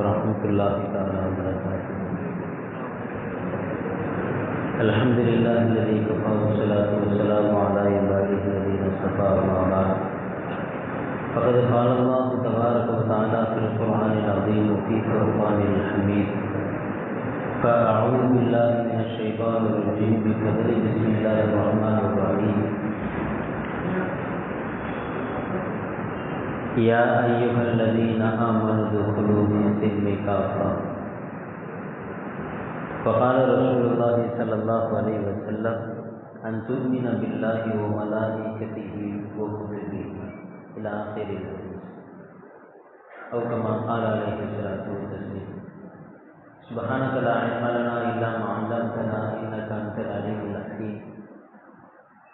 ورحمة الله تعالى وبركاته. الحمد لله الذي كفى والصلاة والسلام على عباده الذين اصطفى أما بعد. فقد قال الله تبارك وتعالى في القرآن العظيم وفي فرقان الحميد. فأعوذ بالله من الشيطان الرجيم. بفضل بسم الله الرحمن الرحيم. یا ایوہ الذین آمنوا دخلوا من سلم کافا فقال رسول اللہ صلی اللہ علیہ وسلم ان تؤمن باللہ و ملائکته و کتبه الى آخر الحدیث او کما قال علیہ الصلوۃ والسلام سبحانك لا علم لنا الا ما علمتنا انك انت العلیم الحکیم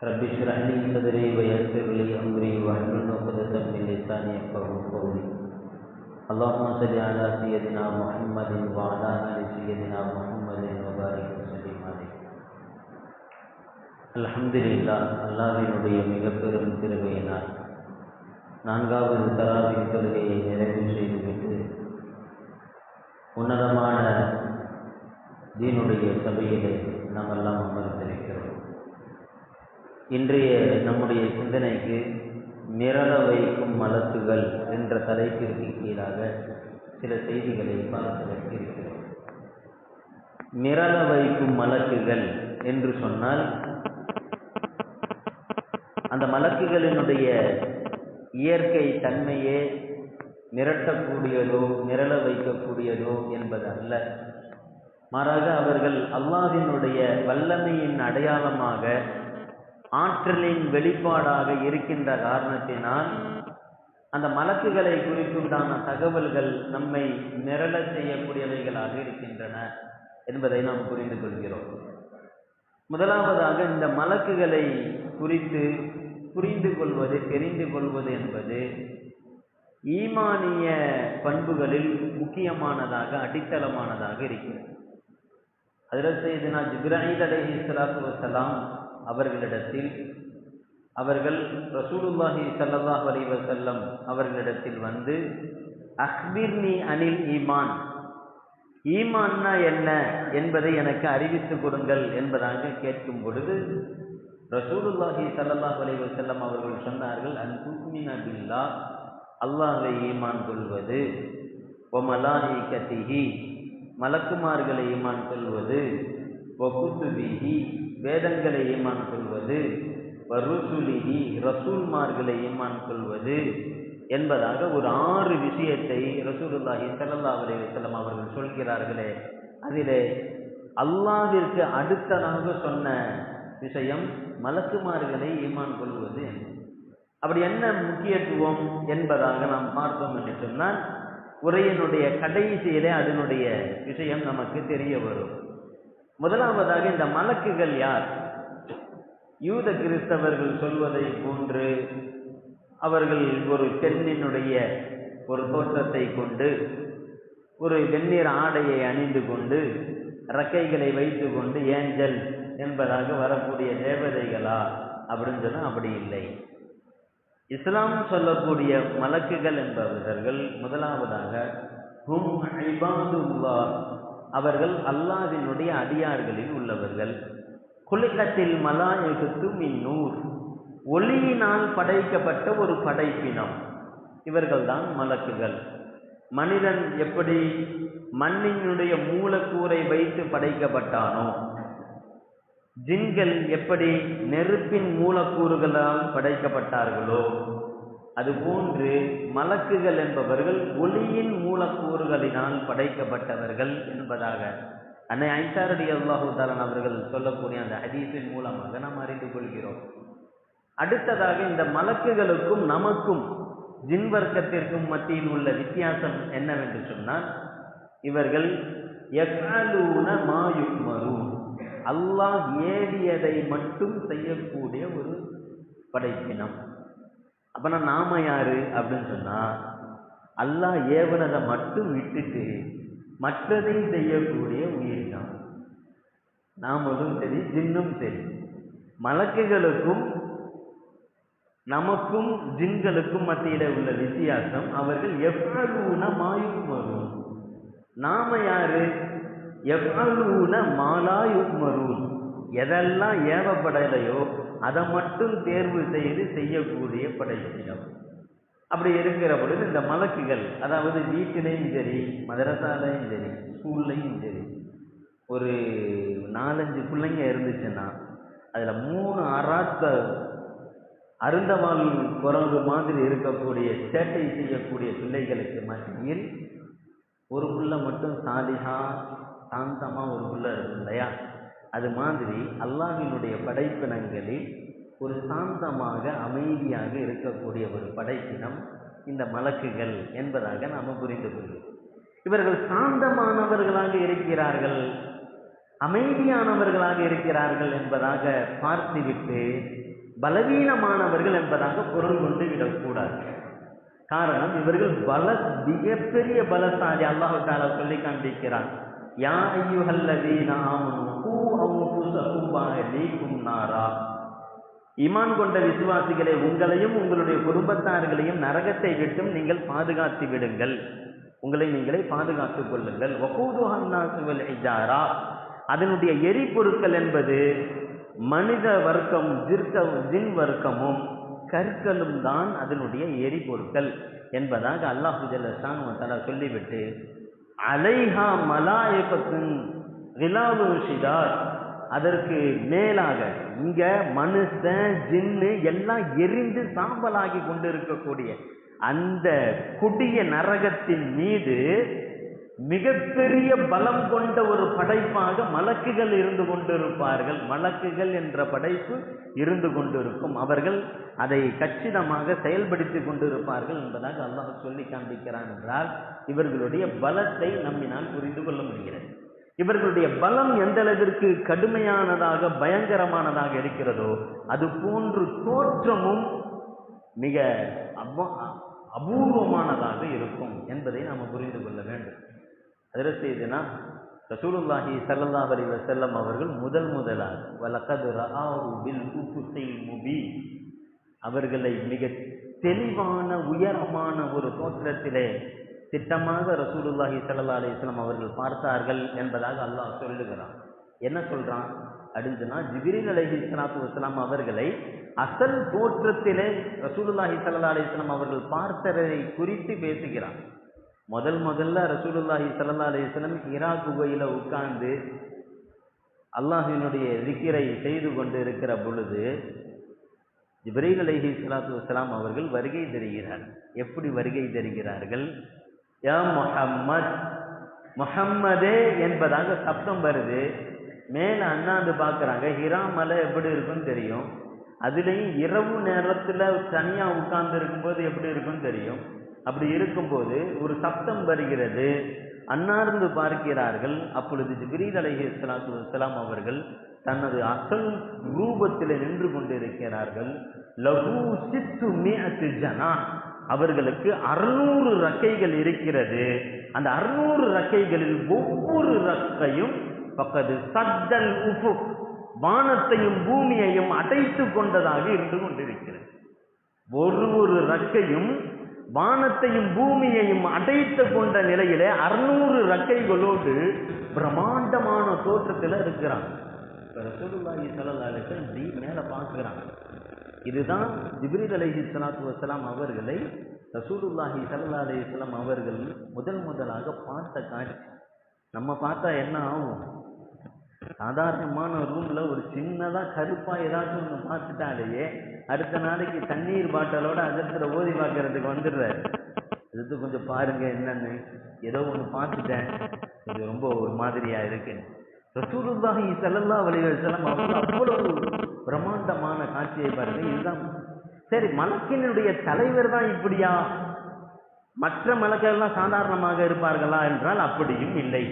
رب اشرح لي صدري ويسر لي أمري واحلل عقدة من لساني يفقهوا قولي اللهم صل على سيدنا محمد وعلى آل سيدنا محمد وبارك وسلم عليه அல்ஹம்துலில்லா அல்லாஹ்வினுடைய மிக பெரும் திருவையினால் நான்காவது தராவின் தொழுகையை நிறைவு செய்துவிட்டு உன்னதமான தீனுடைய சபையிலே நாம் எல்லாம் அமர்ந்திருக்கிறோம் இன்றைய நம்முடைய சிந்தனைக்கு மிரள வைக்கும் மலக்குகள் என்ற தலைப்பிற்கு கீழாக சில செய்திகளை பார்ப்பதற்கு இருக்கிறோம் மிரள வைக்கும் மலக்குகள் என்று சொன்னால் அந்த மலக்குகளினுடைய இயற்கை தன்மையே மிரட்டக்கூடியதோ மிரள வைக்கக்கூடியதோ என்பது அல்ல மாறாக அவர்கள் அல்லாஹினுடைய வல்லமையின் அடையாளமாக ஆற்றலின் வெளிப்பாடாக இருக்கின்ற காரணத்தினால் அந்த மலக்குகளை குறித்துண்டான தகவல்கள் நம்மை மிரள செய்யக்கூடியவைகளாக இருக்கின்றன என்பதை நாம் புரிந்து கொள்கிறோம். முதலாவதாக இந்த மலக்குகளை குறித்து புரிந்து கொள்வது தெரிந்து கொள்வது என்பது ஈமானிய பண்புகளில் முக்கியமானதாக அடித்தளமானதாக இருக்கிறது. அதில் செய்தினா ஜிப்ராஹித் அலஹி இஸ்லாத்து வசலாம் அவர்களிடத்தில் அவர்கள் ரசூலுல்லாஹி சல்லாஹ் அலி வசல்லம் அவர்களிடத்தில் வந்து அக்பிர்னி அனில் ஈமான். ஈமான்னா என்ன என்பதை எனக்கு அறிவித்து கொடுங்கள் என்பதாக கேட்கும் பொழுது ரசூலுல்லாஹி சல்லாஹ் அலி வசல்லம் அவர்கள் சொன்னார்கள் அன் அன்புமின் அபில்லா அல்லாஹை ஈமான் கொள்வது ஒமலாஹி கத்திஹி மலக்குமார்களை ஈமான் கொள்வது ஒகுத்துபிஹி வேதங்களை ஈமான் கொள்வது வருசுலிஹி ரசூல்மார்களை ஈமான் கொள்வது என்பதாக ஒரு ஆறு விஷயத்தை ரசூலுல்லாஹி சல்லா அலி வல்லம் அவர்கள் சொல்கிறார்களே. அதிலே அல்லாவிற்கு அடுத்ததாக சொன்ன விஷயம் மலக்குமார்களை ஈமான் கொள்வது அப்படி என்ன முக்கியத்துவம் என்பதாக நாம் பார்த்தோம் என்று சொன்னால் உரையினுடைய கடைசியிலே அதனுடைய விஷயம் நமக்கு தெரிய வரும். முதலாவதாக இந்த மலக்குகள் யார்? யூத கிறிஸ்தவர்கள் சொல்வதை போன்று அவர்கள் ஒரு பெண்ணினுடைய ஒரு தோற்றத்தை கொண்டு ஒரு வெந்நீர் ஆடையை அணிந்து கொண்டு ரக்கைகளை வைத்து கொண்டு ஏஞ்சல் என்பதாக வரக்கூடிய தேவதைகளா? அப்படின்னு சொன்னால் அப்படி இல்லை. இஸ்லாம் சொல்லக்கூடிய மலக்குகள் என்பவர்கள் முதலாவதாக ஹும் ஐபாதுல்லா அவர்கள் அல்லாவினுடைய அடியார்களில் உள்ளவர்கள். குலிக்கத்தில் மலாயகுத்து மின்னூர். ஒளியினால் படைக்கப்பட்ட ஒரு படைப்பினம். இவர்கள்தான் மலக்குகள். மனிதன் எப்படி மண்ணினுடைய மூலக்கூரை வைத்து படைக்கப்பட்டானோ ஜின்கள் எப்படி நெருப்பின் மூலக்கூறுகளால் படைக்கப்பட்டார்களோ அதுபோன்று மலக்குகள் என்பவர்கள் ஒளியின் மூலக்கூறுகளினால் படைக்கப்பட்டவர்கள் என்பதாக. அன்னை ஐசாரடி அல்லாஹுதாரன் அவர்கள் சொல்லக்கூடிய அந்த ஹதீஸின் மூலமாக நாம் அறிந்து கொள்கிறோம். அடுத்ததாக இந்த மலக்குகளுக்கும் நமக்கும் ஜின் வர்க்கத்திற்கும் மத்தியில் உள்ள வித்தியாசம் என்னவென்று சொன்னால் இவர்கள் எஃபாலூன மாயுக்மரும் அல்லாஹ் ஏவியதை மட்டும் செய்யக்கூடிய ஒரு படைப்பினம். அப்பனா நாம யாரு அப்படின்னு சொன்னா அல்லாஹ் ஏவனதை மட்டும் விட்டுட்டு மற்றதை செய்யக்கூடிய உயிர் தான் நாமளும் சரி ஜின்னும் சரி. மலக்குகளுக்கும் நமக்கும் ஜின்களுக்கும் மத்தியில் உள்ள வித்தியாசம் அவர்கள் எவ்வளவுன மாயும் வரும் நாம யாரு? எவ்வளவுன மாலா யுக்மரூன் எதெல்லாம் ஏவப்படலையோ அதை மட்டும் தேர்வு செய்து செய்யக்கூடிய படைப்பினம். அப்படி இருக்கிற பொழுது இந்த மலக்குகள் அதாவது வீட்டிலையும் சரி மதரசாலையும் சரி ஸ்கூல்லையும் சரி ஒரு நாலஞ்சு பிள்ளைங்க இருந்துச்சுன்னா அதில் மூணு அராத்த அருந்தவாள் குரங்கு மாதிரி இருக்கக்கூடிய சேட்டை செய்யக்கூடிய பிள்ளைகளுக்கு மத்தியில் ஒரு புள்ள மட்டும் சாதிகா சாந்தமாக ஒரு புள்ள இருக்கும் இல்லையா? அது மாதிரி அல்லாஹினுடைய படைப்பினங்களில் ஒரு சாந்தமாக அமைதியாக இருக்கக்கூடிய ஒரு படைப்பினம் இந்த மலக்குகள் என்பதாக நாம் புரிந்து கொள்கிறோம். இவர்கள் சாந்தமானவர்களாக இருக்கிறார்கள் அமைதியானவர்களாக இருக்கிறார்கள் என்பதாக பார்த்துவிட்டு பலவீனமானவர்கள் என்பதாக பொருள் கொண்டு விடக்கூடாது. காரணம் இவர்கள் பல மிகப்பெரிய பலசாலி அல்லாஹு தாலா சொல்லி காண்பிக்கிறான். யா ஐயுஹல்லதீன ஆமனு கூ நாரா இமான் கொண்ட விசுவாசிகளை உங்களையும் உங்களுடைய குடும்பத்தார்களையும் நரகத்தை விட்டும் நீங்கள் பாதுகாத்து விடுங்கள். உங்களை நீங்களே பாதுகாத்துக் கொள்ளுங்கள். வகூதுஹன்னாசுவல் இஜாரா அதனுடைய எரிபொருட்கள் என்பது மனித வர்க்கம் ஜிர்க ஜின் வர்க்கமும் கற்களும் தான் அதனுடைய எரிபொருட்கள் என்பதாக அல்லாஹு ஜல்லஷான் சொல்லிவிட்டு அலைஹா மலாயகத்தின் விலாவு ஷிதார் அதற்கு மேலாக இங்க மனுஷன் ஜின்னு எல்லாம் எரிந்து சாம்பலாகி கொண்டிருக்கக்கூடிய அந்த கொடிய நரகத்தின் மீது மிகப்பெரிய பலம் கொண்ட ஒரு படைப்பாக மலக்குகள் இருந்து கொண்டிருப்பார்கள். மலக்குகள் என்ற படைப்பு இருந்து கொண்டிருக்கும். அவர்கள் அதை கச்சிதமாக செயல்படுத்தி கொண்டிருப்பார்கள் என்பதாக அல்லாஹ் சொல்லி காண்பிக்கிறான் என்றால் இவர்களுடைய பலத்தை நம்மினால் புரிந்து கொள்ள முடிகிறது. இவர்களுடைய பலம் எந்த அளவிற்கு கடுமையானதாக பயங்கரமானதாக இருக்கிறதோ அது போன்று தோற்றமும் மிக அபூர்வமானதாக இருக்கும் என்பதை நாம் புரிந்து கொள்ள வேண்டும். அதில் செய்துனா ரசூலுல்லாஹி ஸல்லல்லாஹு அலி வசல்லம் அவர்கள் முதல் முதலாக வலக்கது ரஆஹு பில் உஃபுஸில் முபீன். அவர்களை மிக தெளிவான உயரமான ஒரு தோற்றத்திலே திட்டமாக ரசூலுல்லாஹி சல்லா அலிஸ்லாம் அவர்கள் பார்த்தார்கள் என்பதாக அல்லாஹ் சொல்லுகிறான். என்ன சொல்றான்? அப்படின்னா ஜிப்ரீல் அலஹி இஸ்லாத்து வஸ்லாம் அவர்களை அசல் தோற்றத்திலே ரசூலுல்லாஹி சல்லா அலிஸ்லாம் அவர்கள் பார்த்ததை குறித்து பேசுகிறான். முதல் முதல்ல ரசூலுல்லாஹி சல்லா அலிஸ்லம் வஸல்லம் ஹிரா உட்கார்ந்து அல்லாஹினுடைய திக்கிரை செய்து கொண்டு இருக்கிற பொழுது ஜிப்ரீல் அலஹி ஸலாத்து வஸலாம் அவர்கள் வருகை தருகிறார் எப்படி வருகை தருகிறார்கள்? யா முஹம்மத். முஹம்மதே என்பதாக சப்தம் வருது. மேல அண்ணாந்து பார்க்குறாங்க ஹிரா மலை எப்படி இருக்குன்னு தெரியும். அதுலேயும் இரவு நேரத்தில் தனியாக உட்கார்ந்து இருக்கும்போது எப்படி இருக்குன்னு தெரியும். அப்படி இருக்கும்போது ஒரு சப்தம் வருகிறது. அன்னார்ந்து பார்க்கிறார்கள். அப்பொழுது ஜிப்ரீல் அலஹி இஸ்லாத்து வஸலாம் அவர்கள் தனது அசல் ரூபத்தில் நின்று கொண்டிருக்கிறார்கள். லகு சித்து மிஅத்து ஜனா. அவர்களுக்கு அறுநூறு ரக்கைகள் இருக்கிறது. அந்த அறுநூறு ரக்கைகளில் ஒவ்வொரு ரக்கையும் பக்கத்து சத்தல் உப்பு வானத்தையும் பூமியையும் அடைத்து கொண்டதாக இருந்து கொண்டிருக்கிறது. ஒரு ஒரு ரக்கையும் வானத்தையும் பூமியையும் அடைத்து கொண்ட நிலையிலே அறுநூறு ரக்கைகளோடு பிரம்மாண்டமான தோற்றத்தில் இருக்கிறாங்க. ரசூலுல்லாஹி ஸல்லல்லாஹு அலைஹி வஸல்லம் மேலே பார்க்குறாங்க. இதுதான் ஜிப்ரீல் அலஹி சலாத்து வசலாம் அவர்களை ரசூலுல்லாஹி சல்லா அலைஹி அவர்கள் முதல் முதலாக பார்த்த காட்சி. நம்ம பார்த்தா என்ன ஆகும்? சாதாரணமான ரூம்ல ஒரு சின்னதா கருப்பா ஏதாச்சும் ஒன்று பார்த்துட்டாலேயே அடுத்த நாளைக்கு தண்ணீர் பாட்டலோட அதிர்த்துல ஓதி பார்க்கறதுக்கு வந்துடுறாரு. இது கொஞ்சம் பாருங்க என்னன்னு. ஏதோ ஒன்று பார்த்துட்டேன். இது ரொம்ப ஒரு மாதிரியா இருக்குன்னு. ரசூலுல்லாஹி செல்லல்லா அலைஹி வஸல்லம் அவ்வளவு பிரம்மாண்டமான காட்சியை பாருங்க. இதுதான். சரி மலக்கினுடைய தலைவர் தான் இப்படியா? மற்ற மலக்கெல்லாம் சாதாரணமாக இருப்பார்களா என்றால் அப்படியும் இல்லை.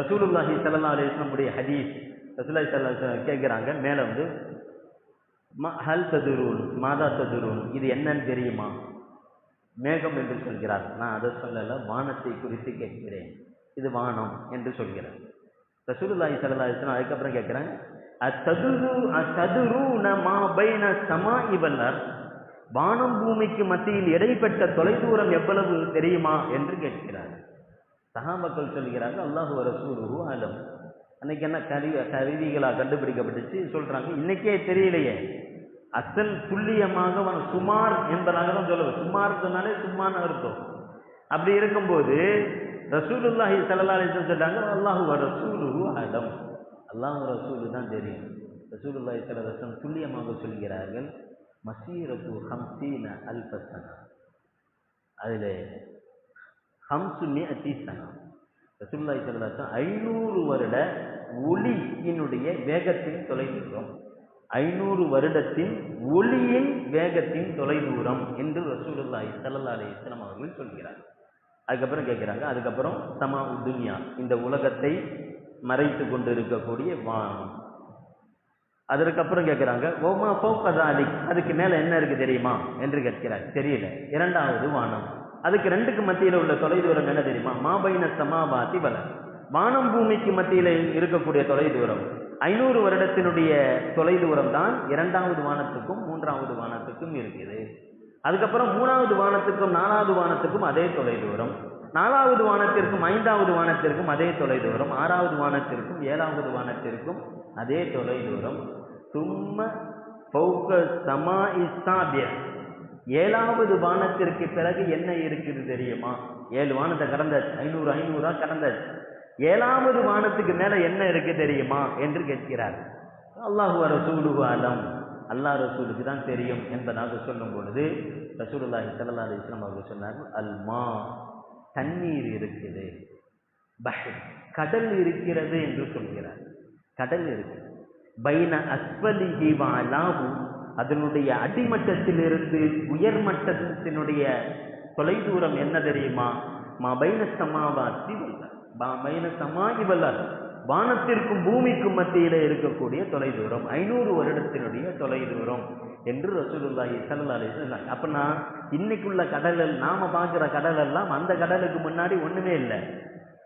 ரசூலுல்லாஹி ஸல்லல்லாஹு அலிஸ்லமுடைய ஹதீஸ் ரசூலுல்லாஹி ஸல்லல்லாஹு கேட்குறாங்க. மேலே வந்து ம ஹல் ததுரூன் மாதா ததுரூன் இது என்னன்னு தெரியுமா? மேகம் என்று சொல்கிறார். நான் அதை சொல்லலை வானத்தை குறித்து கேட்கிறேன். இது வானம் என்று சொல்கிறேன் ரசூலுல்லாஹி ஸல்லல்லாஹு அலைஹி வஸல்லம் அதுக்கப்புறம் கேட்குறாங்க அத்ததுரு அத்ததுரூன மா பைன சமா இவல்லர் வானம் பூமிக்கு மத்தியில் இடைப்பட்ட தொலைதூரம் எவ்வளவு தெரியுமா என்று கேட்கிறார். சகாமக்கள் சொல்கிறார்கள் அல்லாஹு ரசூலுஹு ஆலம் அன்னைக்கு என்ன கருவி கருவிகளாக கண்டுபிடிக்கப்பட்டுச்சு? சொல்கிறாங்க இன்னைக்கே தெரியலையே. அசல் துல்லியமாக அவன் சுமார் என்பதாக தான் சொல்லுவேன் சுமார் சொன்னாலே சும்மான்னு அர்த்தம். அப்படி இருக்கும்போது ரசூலுல்லாஹி ஸல்லல்லாஹு அலைஹி சொல்கிறாங்க சொல்றாங்க அல்லாஹு ரசூலுஹு அலம் அல்லாஹ் ரசூலு தான் தெரியும். ரசூலுல்லாஹி ஸல்லல்லாஹு அலைஹி துல்லியமாக சொல்கிறார்கள் மசீரத்து ஹம்சீன அல்பசனா அதில் ஹம்சு மிஅத்தி அத்தீசனா ரசூல்லாஹி ஸல்லல்லாஹு ஐநூறு வருட ஒளியினுடைய வேகத்தின் தொலைதூரம். ஐநூறு வருடத்தின் ஒளியின் வேகத்தின் தொலைதூரம் என்று ரசூலுல்லாஹி ஸல்லல்லாஹு அலைஹி அவர்கள் சொல்கிறார்கள். அதுக்கப்புறம் கேட்குறாங்க அதுக்கப்புறம் சமா துன்யா. இந்த உலகத்தை மறைத்து கொண்டு இருக்கக்கூடிய வானம் அதற்கப்புறம் கேட்குறாங்க ஓமா போக்கதாலி அதுக்கு மேலே என்ன இருக்குது தெரியுமா? என்று கேட்கிறார். தெரியல. இரண்டாவது வானம். அதுக்கு ரெண்டுக்கு மத்தியில் உள்ள தொலைதூரம் என்ன தெரியுமா? மாபைன சமாபாதி வல. வானம் பூமிக்கு மத்தியில் இருக்கக்கூடிய தொலைதூரம். ஐநூறு வருடத்தினுடைய தொலைதூரம் தான் இரண்டாவது வானத்துக்கும் மூன்றாவது வானத்துக்கும் இருக்குது. அதுக்கப்புறம் மூணாவது வானத்துக்கும் நாலாவது வானத்துக்கும் அதே தொலைதூரம் நாலாவது வானத்திற்கும் ஐந்தாவது வானத்திற்கும் அதே தொலைதூரம் ஆறாவது வானத்திற்கும் ஏழாவது வானத்திற்கும் அதே தொலைதூரம் தும்ம பௌக்க சமா இஸ்தாபிய ஏழாவது வானத்திற்கு பிறகு என்ன இருக்குது தெரியுமா? ஏழு வானத்தை கடந்தாச்சு. ஐநூறு ஐநூறா கடந்தாச்சு. ஏழாவது வானத்துக்கு மேல என்ன இருக்கு தெரியுமா? என்று கேட்கிறார். அல்லாஹு வர அலம். அல்லா ரசூலுக்கு தான் தெரியும் என்பதாக சொல்லும் பொழுது ரசூலுல்லாஹி சல்லா அலி இஸ்லாம் அவர்கள் சொன்னார்கள் அல்மா தண்ணீர் இருக்குது. பஹர் கடல் இருக்கிறது என்று சொல்கிறார். கடல் இருக்கு. பைன அஸ்வலி வாலாஹு அதனுடைய அடிமட்டத்திலிருந்து உயர்மட்டத்தினுடைய தொலைதூரம் என்ன தெரியுமா? மா பைன சமாவாத்தி பைன சமாகி வல்லார் வானத்திற்கும் பூமிக்கும் மத்தியில இருக்கக்கூடிய தொலைதூரம். ஐநூறு வருடத்தினுடைய தொலைதூரம் என்று ரசூலுல்லாஹி ஸல்லல்லாஹு அலைஹி வஸல்லம் அப்பனா இன்னைக்குள்ள கடல் நாம பார்க்குற கடல் எல்லாம் அந்த கடலுக்கு முன்னாடி ஒண்ணுமே இல்லை.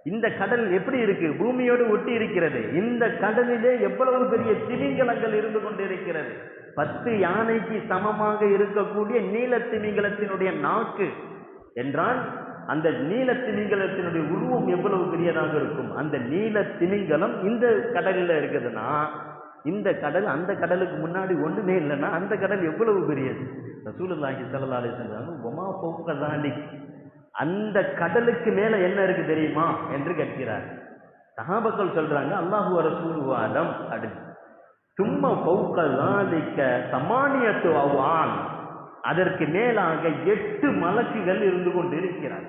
இந்த கடல் எப்படி இருக்கு? பூமியோடு ஒட்டி இருக்கிறது. இந்த கடலிலே எவ்வளவு பெரிய திமிங்கலங்கள் இருந்து கொண்டிருக்கிறது? பத்து யானைக்கு சமமாக இருக்கக்கூடிய நீல திமிங்கலத்தினுடைய நாக்கு என்றால் அந்த நீல திமிங்கலத்தினுடைய உருவம் எவ்வளவு பெரியதாக இருக்கும்? அந்த நீல திமிங்கலம் இந்த கடலில் இருக்குதுன்னா இந்த கடல் அந்த கடலுக்கு முன்னாடி ஒன்றுமே இல்லைன்னா அந்த கடல் எவ்வளவு பெரியது? ரசூலுல்லாஹி ஸல்லல்லாஹு அலைஹி வஸல்லம் ஒமா போக்கதாண்டி அந்த கடலுக்கு மேலே என்ன இருக்கு தெரியுமா என்று கேட்கிறார். சஹாபக்கள் சொல்றாங்க அல்லாஹு ரசூலுஹு அப்படின்னு. சும்மா பௌக்க சமானியத்துவான் அதற்கு மேலாக எட்டு மலக்குகள் இருந்து கொண்டிருக்கிறார்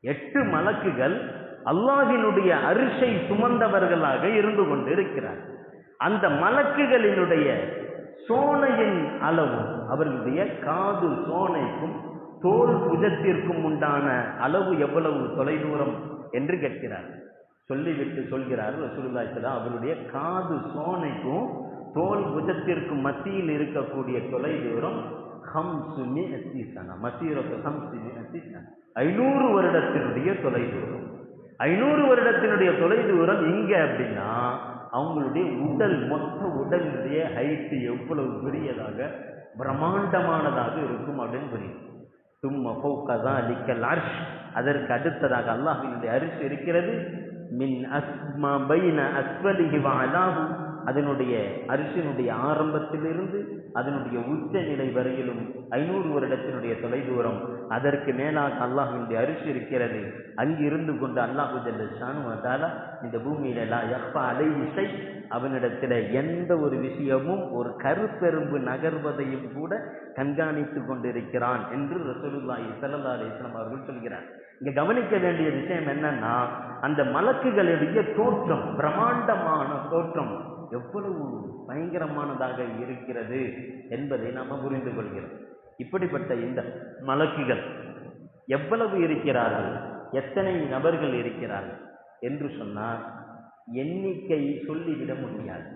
எட்டு மலக்குகள் அல்லாஹினுடைய அரிசை சுமந்தவர்களாக இருந்து கொண்டிருக்கிறார். அந்த மலக்குகளினுடைய சோனையின் அளவும் அவர்களுடைய காது சோனைக்கும் தோல் புஜத்திற்கும் உண்டான அளவு எவ்வளவு தொலைதூரம் என்று கேட்கிறார். சொல்லிவிட்டு சொல்கிறார் ரசூலுல்லாஹி அவருடைய காது சோனைக்கும் தோல் புஜத்திற்கும் மத்தியில் இருக்கக்கூடிய தொலைதூரம் ஹம்சுமி மிஅத்தி சனா மசீரத்து ஹம்சு மிஅத்தி ஐநூறு வருடத்தினுடைய தொலைதூரம். ஐநூறு வருடத்தினுடைய தொலைதூரம் இங்கே அப்படின்னா அவங்களுடைய உடல் மொத்த உடலுடைய ஹைட்டு எவ்வளவு பெரியதாக பிரம்மாண்டமானதாக இருக்கும் அப்படின்னு புரியும். சும்மா ஃபௌகதா லிக்கல் அர்ஷ். அதற்கு அடுத்ததாக அல்லாஹினுடைய அரிசி இருக்கிறது. மின் அஸ்மா பைன அஸ்வலிஹி வஅலாஹு. அதனுடைய அரிசினுடைய ஆரம்பத்திலிருந்து அதனுடைய உச்ச நிலை வரையிலும் ஐநூறு வருடத்தினுடைய தொலைதூரம். அதற்கு மேலாக அல்லாஹினுடைய அரிசி இருக்கிறது. அங்கு இருந்து கொண்டு அல்லாஹு ஜல்ல இந்த பூமியில எப்ப அலை இசை அவனிடத்தில் எந்த ஒரு விஷயமும் ஒரு கருப்பெரும்பு நகர்வதையும் கூட கண்காணித்து கொண்டிருக்கிறான் என்று ரசூலுல்லாஹி சல்லா அலிஸ்லாம் அவர்கள் சொல்கிறார். இங்க கவனிக்க வேண்டிய விஷயம் என்னன்னா அந்த மலக்குகளுடைய தோற்றம் பிரம்மாண்டமான தோற்றம் எவ்வளவு பயங்கரமானதாக இருக்கிறது என்பதை நாம புரிந்து கொள்கிறோம். இப்படிப்பட்ட இந்த மலக்குகள் எவ்வளவு இருக்கிறார்கள்? எத்தனை நபர்கள் இருக்கிறார்கள்? என்று சொன்னால் எண்ணிக்கை சொல்லிவிட முடியாது.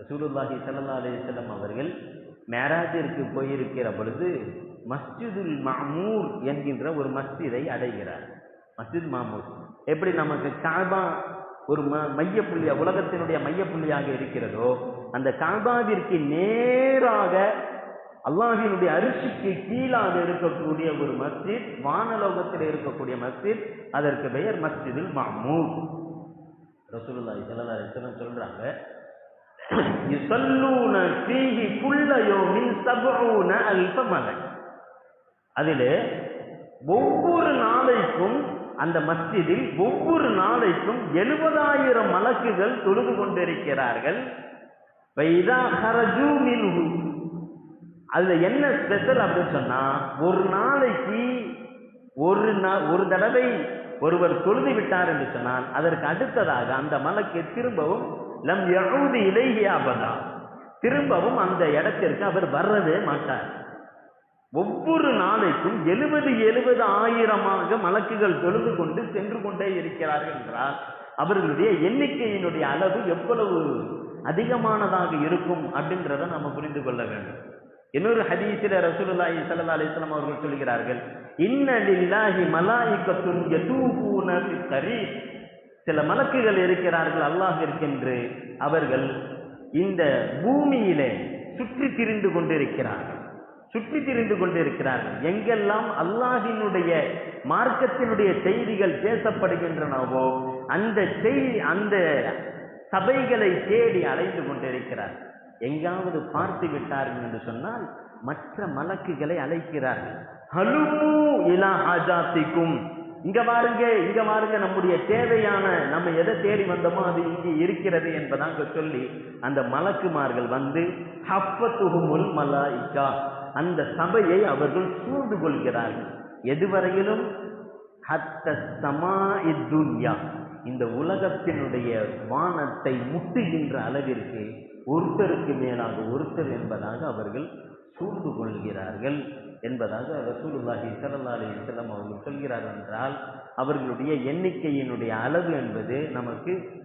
ரசூலுல்லாஹி சல்லா அலிசல்லம் அவர்கள் மேராஜிற்கு போயிருக்கிற பொழுது மஸ்ஜிதுல் மாமூர் என்கின்ற ஒரு மஸ்ஜிதை அடைகிறார். மஸ்ஜித் மாமூர் எப்படி நமக்கு காபா ஒரு ம மையப்புள்ளியா உலகத்தினுடைய மையப்புள்ளியாக இருக்கிறதோ அந்த காபாவிற்கு நேராக அல்லாஹினுடைய அரிசிக்கு கீழாக இருக்கக்கூடிய ஒரு மஸ்ஜித் வானலோகத்தில் இருக்கக்கூடிய மஸ்ஜித் அதற்கு பெயர் மஸ்ஜிதில் மாமூர் ரசூலுல்லாஹி ஸல்லல்லாஹு அலைஹி வஸல்லம் சொல்றாங்க யுஸல்லூன ஃபீஹி குல்ல யௌமின் சப்ஊன அல்ஃப மலக். அதில் ஒவ்வொரு நாளைக்கும் அந்த மஸ்ஜிதில் ஒவ்வொரு நாளைக்கும் எழுபதாயிரம் மலக்குகள் தொழுது கொண்டிருக்கிறார்கள். வைதா ஹரஜூ மின்ஹு அதுல என்ன ஸ்பெஷல் அப்படின்னு சொன்னா ஒரு நாளைக்கு ஒரு நா- ஒரு தடவை ஒருவர் தொழுது விட்டார் என்று சொன்னால் அதற்கு அடுத்ததாக அந்த மலக்கு திரும்பவும் லம் யஊது இலைஹி திரும்பவும் அந்த இடத்திற்கு அவர் வர்றதே மாட்டார். ஒவ்வொரு நாளைக்கும் எழுபது எழுபது ஆயிரமாக மலக்குகள் தொழுது கொண்டு சென்று கொண்டே இருக்கிறார்கள் என்றால் அவர்களுடைய எண்ணிக்கையினுடைய அளவு எவ்வளவு அதிகமானதாக இருக்கும் அப்படின்றத நம்ம புரிந்து கொள்ள வேண்டும். இன்னொரு ஹதீஸில் ரசூலுல்லாஹி ஸல்லல்லாஹு அலைஹி வஸல்லம் அவர்கள் சொல்கிறார்கள் இன்ன லில்லாஹி மலாயிகத்துன் யதூபூன ஃபித் சில மலக்குகள் இருக்கிறார்கள் அல்லாஹ் இருக்கின்று அவர்கள் இந்த பூமியிலே சுற்றி திரிந்து கொண்டிருக்கிறார்கள் சுற்றி திரிந்து கொண்டிருக்கிறார்கள். எங்கெல்லாம் அல்லாஹினுடைய மார்க்கத்தினுடைய செய்திகள் பேசப்படுகின்றனவோ அந்த செய்தி அந்த சபைகளை தேடி அலைந்து கொண்டிருக்கிறார்கள். எங்காவது பார்த்து விட்டார்கள் என்று சொன்னால் மற்ற மலக்குகளை அழைக்கிறார்கள். ஹலுமு இலா ஹாஜாத்திக்கும். இங்க பாருங்க இங்க பாருங்க நம்முடைய தேவையான நம்ம எதை தேடி வந்தோமோ அது இங்கே இருக்கிறது என்பதாக சொல்லி அந்த மலக்குமார்கள் வந்து ஹப்பத்துகுமுல் மலாயிக்கா அந்த சபையை அவர்கள் சூழ்ந்து கொள்கிறார்கள். எதுவரையிலும்? ஹத்த சமா இத்துன்யா இந்த உலகத்தினுடைய வானத்தை முட்டுகின்ற அளவிற்கு ஒருத்தருக்கு மேலாக ஒருத்தர் என்பதாக அவர்கள் சூழ்ந்து கொள்கிறார்கள் என்பதாக ரசூலுல்லாஹி ஸல்லல்லாஹு அலைஹி வஸல்லம் அவர்கள் சொல்கிறார்கள் என்றால் அவர்களுடைய எண்ணிக்கையினுடைய அளவு என்பது நமக்கு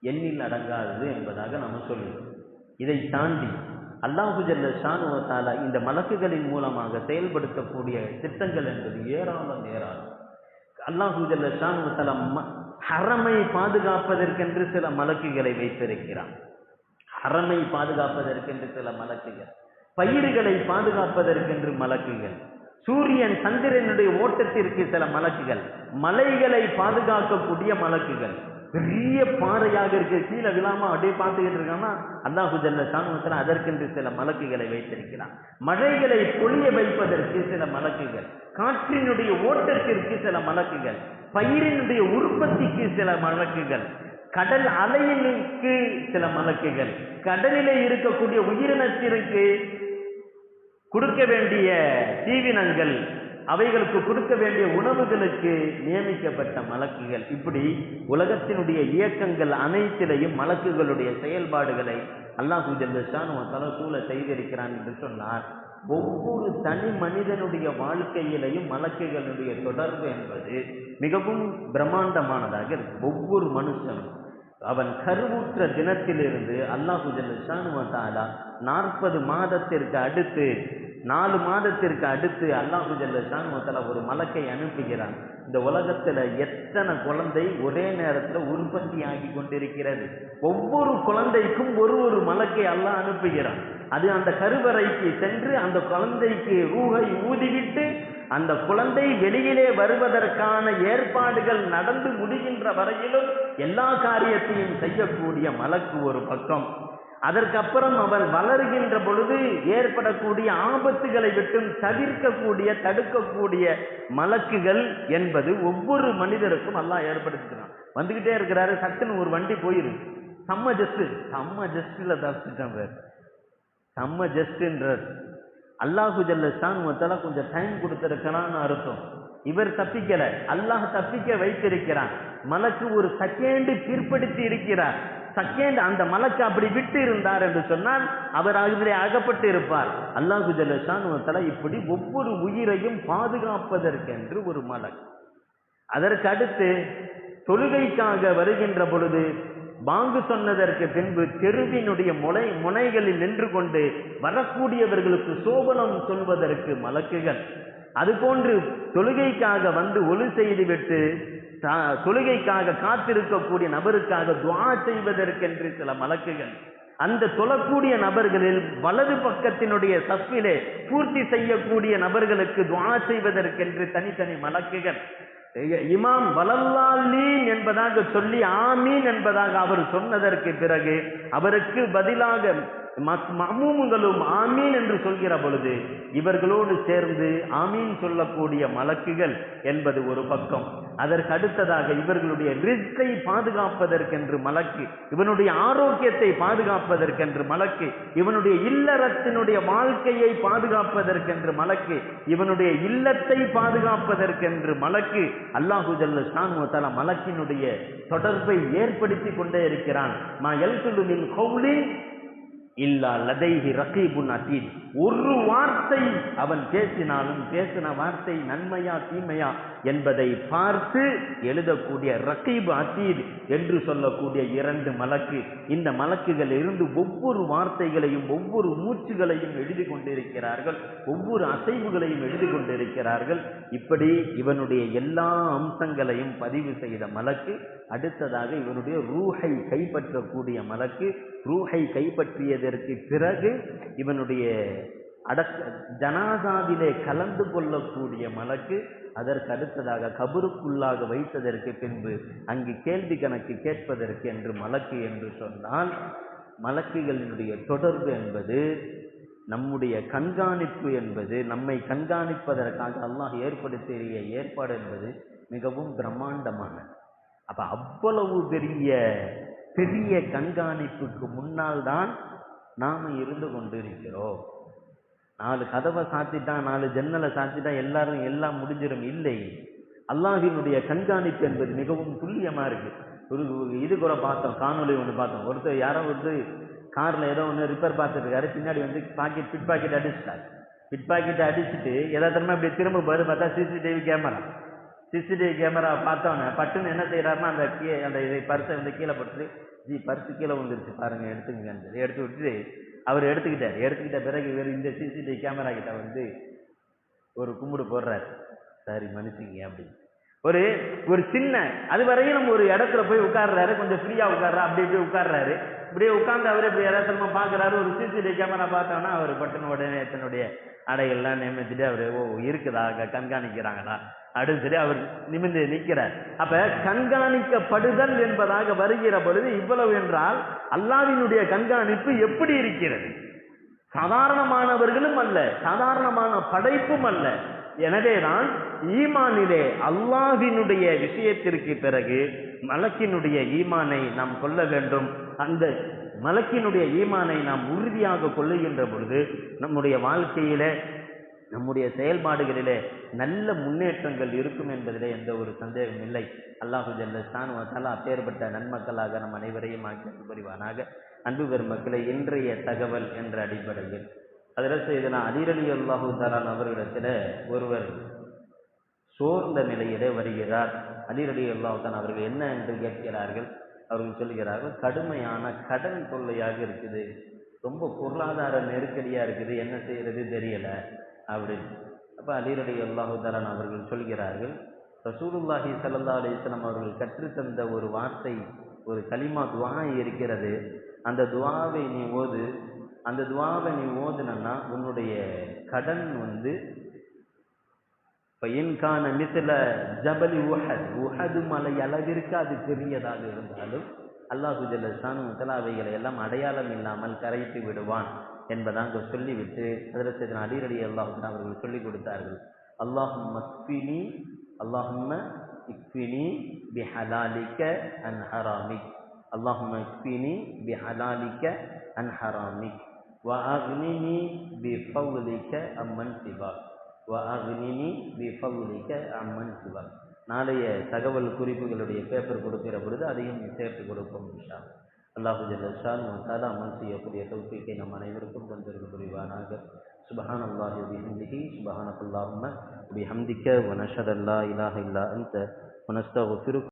எண்ணில் அடங்காதது என்பதாக நாம் சொல்லுவோம். இதை தாண்டி அல்லாஹு ஜல்ல இந்த மலக்குகளின் மூலமாக செயல்படுத்தக்கூடிய திட்டங்கள் என்பது ஏராளம் ஏராளம். அல்லாஹு ஜல்ல ஷானுவ ம- ஹரமை பாதுகாப்பதற்கென்று சில மலக்குகளை வைத்திருக்கிறான். ஹரமை பாதுகாப்பதற்கென்று சில மலக்குகள். பயிர்களை பாதுகாப்பதற்கென்று மலக்குகள். சூரியன் சந்திரனுடைய ஓட்டத்திற்கு சில மலக்குகள். மலைகளை பாதுகாக்கக்கூடிய மலக்குகள். பெரிய பாறையாக இருக்க. கீழே விழாம அப்படியே பார்த்துக்கிட்டு இருக்காங்கன்னா அல்லாஹு ஜல்ல சாணுவத்தில் அதற்கென்று சில மலக்குகளை வைத்திருக்கிறான். மழைகளை பொழிய வைப்பதற்கு சில மலக்குகள். காற்றினுடைய ஓட்டத்திற்கு சில மலக்குகள். பயிரினுடைய உற்பத்திக்கு சில மலக்குகள். கடல் அலையினுக்கு சில மலக்குகள். கடலிலே இருக்கக்கூடிய உயிரினத்திற்கு கொடுக்க வேண்டிய தீவினங்கள் அவைகளுக்கு கொடுக்க வேண்டிய உணவுகளுக்கு நியமிக்கப்பட்ட மலக்குகள். இப்படி உலகத்தினுடைய இயக்கங்கள் அனைத்திலையும் மலக்குகளுடைய செயல்பாடுகளை அல்லாஹ் ஜல்லஷான் சூழ செய்திருக்கிறான் என்று சொன்னார். ஒவ்வொரு தனி மனிதனுடைய வாழ்க்கையிலையும் மலக்குகளுடைய தொடர்பு என்பது மிகவும் பிரம்மாண்டமானதாக இருக்கு ஒவ்வொரு மனுஷனும் அவன் கருவுற்ற தினத்திலிருந்து அல்லாஹு ஜல்லஷானு நாற்பது மாதத்திற்கு அடுத்து நாலு மாதத்திற்கு அடுத்து அல்லாஹு ஜல்லஷானு ஒரு மலக்கை அனுப்புகிறான். இந்த உலகத்துல எத்தனை குழந்தை ஒரே நேரத்துல உற்பத்தி ஆகி கொண்டிருக்கிறது. ஒவ்வொரு குழந்தைக்கும் ஒரு ஒரு மலக்கை அல்லாஹ் அனுப்புகிறான். அது அந்த கருவறைக்கு சென்று அந்த குழந்தைக்கு ரூகை ஊதிவிட்டு அந்த குழந்தை வெளியிலே வருவதற்கான ஏற்பாடுகள் நடந்து முடிகின்ற வரையிலும் எல்லா காரியத்தையும் செய்யக்கூடிய மலக்கு ஒரு பக்கம். அதற்கப்புறம் அவன் வளருகின்ற பொழுது ஏற்படக்கூடிய ஆபத்துகளை விட்டும் தவிர்க்கக்கூடிய தடுக்கக்கூடிய மலக்குகள் என்பது ஒவ்வொரு மனிதருக்கும் எல்லாம் ஏற்படுத்துகிறான். வந்துகிட்டே இருக்கிறாரு சட்டுன்னு ஒரு வண்டி போயிடும் செம்ம ஜஸ்ட் செம்ம ஜஸ்டில் தப்பிச்சிட்டான் பேர். செம்ம ஜஸ்ட்ன்றார் அல்லாஹு ஜல்லஸ்தான் ஷானுவத்தால கொஞ்சம் டைம் கொடுத்திருக்கிறான்னு அர்த்தம். இவர் தப்பிக்கல. அல்லாஹ் தப்பிக்க வைத்திருக்கிறான். மலக்கு ஒரு செகண்ட் பிற்படுத்தி இருக்கிறார். செகண்ட் அந்த மலக்கு அப்படி விட்டு இருந்தார் என்று சொன்னால் அவர் அதிலே அகப்பட்டு இருப்பார். அல்லாஹு ஜல்ல ஷானுவத்தால இப்படி ஒவ்வொரு உயிரையும் பாதுகாப்பதற்கென்று ஒரு மலக். அதற்கு அடுத்து தொழுகைக்காக வருகின்ற பொழுது பாங்கு சொன்னதற்கு பின்பு தெருவினுடைய முனை முனைகளில் நின்று கொண்டு வரக்கூடியவர்களுக்கு சோபனம் சொல்வதற்கு மலக்குகள். அதுபோன்று தொழுகைக்காக வந்து ஒலி செய்துவிட்டு தொழுகைக்காக காத்திருக்கக்கூடிய நபருக்காக துவா செய்வதற்கென்று சில மலக்குகள். அந்த தொழக்கூடிய நபர்களில் வலது பக்கத்தினுடைய சப்பிலே பூர்த்தி செய்யக்கூடிய நபர்களுக்கு துவா செய்வதற்கென்று தனித்தனி மலக்குகள். இமாம் வலல்லாலீன் என்பதாக சொல்லி ஆமீன் என்பதாக அவர் சொன்னதற்கு பிறகு அவருக்கு பதிலாக மமூமுங்களும் ஆமீன் என்று சொல்கிற பொழுது இவர்களோடு சேர்ந்து ஆமீன் சொல்லக்கூடிய மலக்குகள் என்பது ஒரு பக்கம். அதற்கு அடுத்ததாக இவர்களுடைய ரிஸ்கை பாதுகாப்பதற்கென்று மலக்கு இவனுடைய ஆரோக்கியத்தை பாதுகாப்பதற்கென்று மலக்கு இவனுடைய இல்லறத்தினுடைய வாழ்க்கையை பாதுகாப்பதற்கென்று மலக்கு இவனுடைய இல்லத்தை பாதுகாப்பதற்கென்று மலக்கு. அல்லாஹு ஜல்ல மலக்கினுடைய தொடர்பை ஏற்படுத்தி கொண்டே இருக்கிறான். மா எல் மின் இல்லா லதைஹி ரகீபுன் அசீத் ஒரு வார்த்தை அவன் பேசினாலும் பேசின வார்த்தை நன்மையா தீமையா என்பதை பார்த்து எழுதக்கூடிய ரகீப் அதீத் என்று சொல்லக்கூடிய இரண்டு மலக்கு. இந்த மலக்குகள் இருந்து ஒவ்வொரு வார்த்தைகளையும் ஒவ்வொரு மூச்சுகளையும் எழுதி கொண்டிருக்கிறார்கள். ஒவ்வொரு அசைவுகளையும் எழுதி கொண்டிருக்கிறார்கள். இப்படி இவனுடைய எல்லா அம்சங்களையும் பதிவு செய்த மலக்கு அடுத்ததாக இவனுடைய ரூஹை கைப்பற்றக்கூடிய மலக்கு. ரூஹை கைப்பற்றியதற்கு பிறகு இவனுடைய அடக்க ஜனாசாவிலே கலந்து கொள்ளக்கூடிய மலக்கு. அதற்கு அடுத்ததாக கபருக்குள்ளாக வைத்ததற்கு பின்பு அங்கு கேள்வி கணக்கு கேட்பதற்கு என்று மலக்கு என்று சொன்னால் மலக்குகளினுடைய தொடர்பு என்பது நம்முடைய கண்காணிப்பு என்பது நம்மை கண்காணிப்பதற்காக அல்லாஹ் ஏற்படுத்திய ஏற்பாடு என்பது மிகவும் பிரம்மாண்டமானது. அப்ப அவ்வளவு பெரிய பெரிய கண்காணிப்புக்கு முன்னால் தான் நாம் இருந்து கொண்டிருக்கிறோம். நாலு கதவை சாத்திட்டான் நாலு ஜன்னலை சாத்திட்டான் எல்லாரும் எல்லாம் முடிஞ்சிடும் இல்லை. அல்லாஹினுடைய கண்காணிப்பு என்பது மிகவும் துல்லியமாக இருக்குது ஒரு இது கூட பார்த்தோம் காணொலி ஒன்று பார்த்தோம். ஒருத்தர் யாரோ வந்து காரில் ஏதோ ஒன்று ரிப்பேர் பார்த்துருக்காரு பின்னாடி வந்து பாக்கெட் பிட் பாக்கெட் அடிச்சிட்டார். பிட் பாக்கெட்டை அடிச்சுட்டு எதாத்தரமா இப்படி திரும்ப பாரு பார்த்தா சிசிடிவி கேமரா சிசிடிவி கேமரா பார்த்தோன்னே பட்டுன்னு என்ன செய்கிறாருன்னா அந்த கீ அந்த இதை பர்ஸை வந்து கீழே போட்டு ஜி பர்ஸு கீழே வந்துருச்சு பாருங்கள் எடுத்துங்க எடுத்து விட்டுட்டு அவர் எடுத்துக்கிட்டார். எடுத்துக்கிட்ட பிறகு இவர் இந்த சிசிடிவி கேமரா கிட்ட வந்து ஒரு கும்பிடு போடுறாரு. சரி மன்னிச்சுங்க அப்படின்னு ஒரு ஒரு சின்ன அது வரையும் நம்ம ஒரு இடத்துல போய் உட்கார்றாரு கொஞ்சம் ஃப்ரீயாக உட்கார்றா அப்படி இப்படி உட்கார்றாரு. இப்படியே உட்காந்து அவர் இப்படி யதார்த்தமா பார்க்குறாரு. ஒரு சிசிடிவி கேமரா பார்த்தோன்னா அவர் பட்டன் உடனே தன்னுடைய அடைகள்லாம் நியமித்துட்டு அவர் ஓ இருக்குதா? கண்காணிக்கிறாங்கடா கண்காணிக்கிறாங்களா? அப்படின்னு சொல்லி அவர் நிமிந்து நிற்கிறார். அப்ப கண்காணிக்கப்படுதல் என்பதாக வருகிற பொழுது இவ்வளவு என்றால் அல்லாவினுடைய கண்காணிப்பு எப்படி இருக்கிறது? சாதாரணமானவர்களும் அல்ல சாதாரணமான படைப்பும் அல்ல. எனவேதான் ஈமானிலே அல்லாஹினுடைய விஷயத்திற்கு பிறகு மலக்கினுடைய ஈமானை நாம் கொள்ள வேண்டும். அந்த மலக்கினுடைய ஈமானை நாம் உறுதியாக கொள்ளுகின்ற பொழுது நம்முடைய வாழ்க்கையிலே நம்முடைய செயல்பாடுகளிலே நல்ல முன்னேற்றங்கள் இருக்கும் என்பதிலே எந்த ஒரு சந்தேகம் இல்லை. அல்லாஹு ஜல்லஸ்தான் வத்தாலா அப்பேற்பட்ட நன்மக்களாக நம் அனைவரையும் ஆக்கி அன்பு புரிவானாக. அன்பு பெருமக்களை இன்றைய தகவல் என்ற அடிப்படையில். அதில் செய்தனா அதிரலி அல்லாஹு தாலான் அவர்களிடத்தில் ஒருவர் சோர்ந்த நிலையிலே வருகிறார். அதிரலி அல்லாஹுதான் அவர்கள் என்ன என்று கேட்கிறார்கள்? அவர்கள் சொல்கிறார்கள் கடுமையான கடன் தொல்லையாக இருக்குது. ரொம்ப பொருளாதார நெருக்கடியாக இருக்குது. என்ன செய்யறது தெரியலை. அப்படின்னு. அப்போ அலிரடி அல்லாஹு தலான் அவர்கள் சொல்கிறார்கள் ரசூலுல்லாஹி சல்லா அலிஸ்லாம் அவர்கள் கற்றுத்தந்த ஒரு வார்த்தை ஒரு கலிமா துவா இருக்கிறது. அந்த துவாவை நீ ஓது அந்த துவாவை நீ ஓதுனன்னா உன்னுடைய கடன் வந்து பையன்கான மிசில ஜபலி உஹத். உஹது மலை அளவிற்கு அது பெரியதாக இருந்தாலும் அல்லாஹு ஜல்லசானு அவைகளை எல்லாம் அடையாளம் இல்லாமல் கரைத்து விடுவான். என்பதாக சொல்லிவிட்டு அதில் செய்த அடிரடி அல்லாஹு அவர்கள் சொல்லிக் கொடுத்தார்கள் அல்லாஹும் மஸ்பினி அல்லாஹும்ம இக்பினி பி ஹலாலிக்க அன் ஹராமிக் அல்லாஹும்ம இக்பினி பி ஹலாலிக்க அன் ஹராமிக் وأغنني بفضلك عمن سواك وأغنني بفضلك عمن سواك நாளைய தகவல் குறிப்புகளுடைய பேப்பர் கொடுக்கிற பொழுது அதையும் சேர்த்து கொடுப்போம் இன்ஷா அல்லாஹு ஜல்லஷான் தாலா அமல் செய்யக்கூடிய தௌஃபீக்கை நம் அனைவருக்கும் தந்திருக்கு புரிவானாக சுபஹான் அல்லாஹி பிஹம்திஹி சுபஹானக் அல்லாஹும்ம பிஹம்திக வனஷஹது அல்லா இலாஹ இல்லா அன்த. வனஸ்தகுஃபிருக்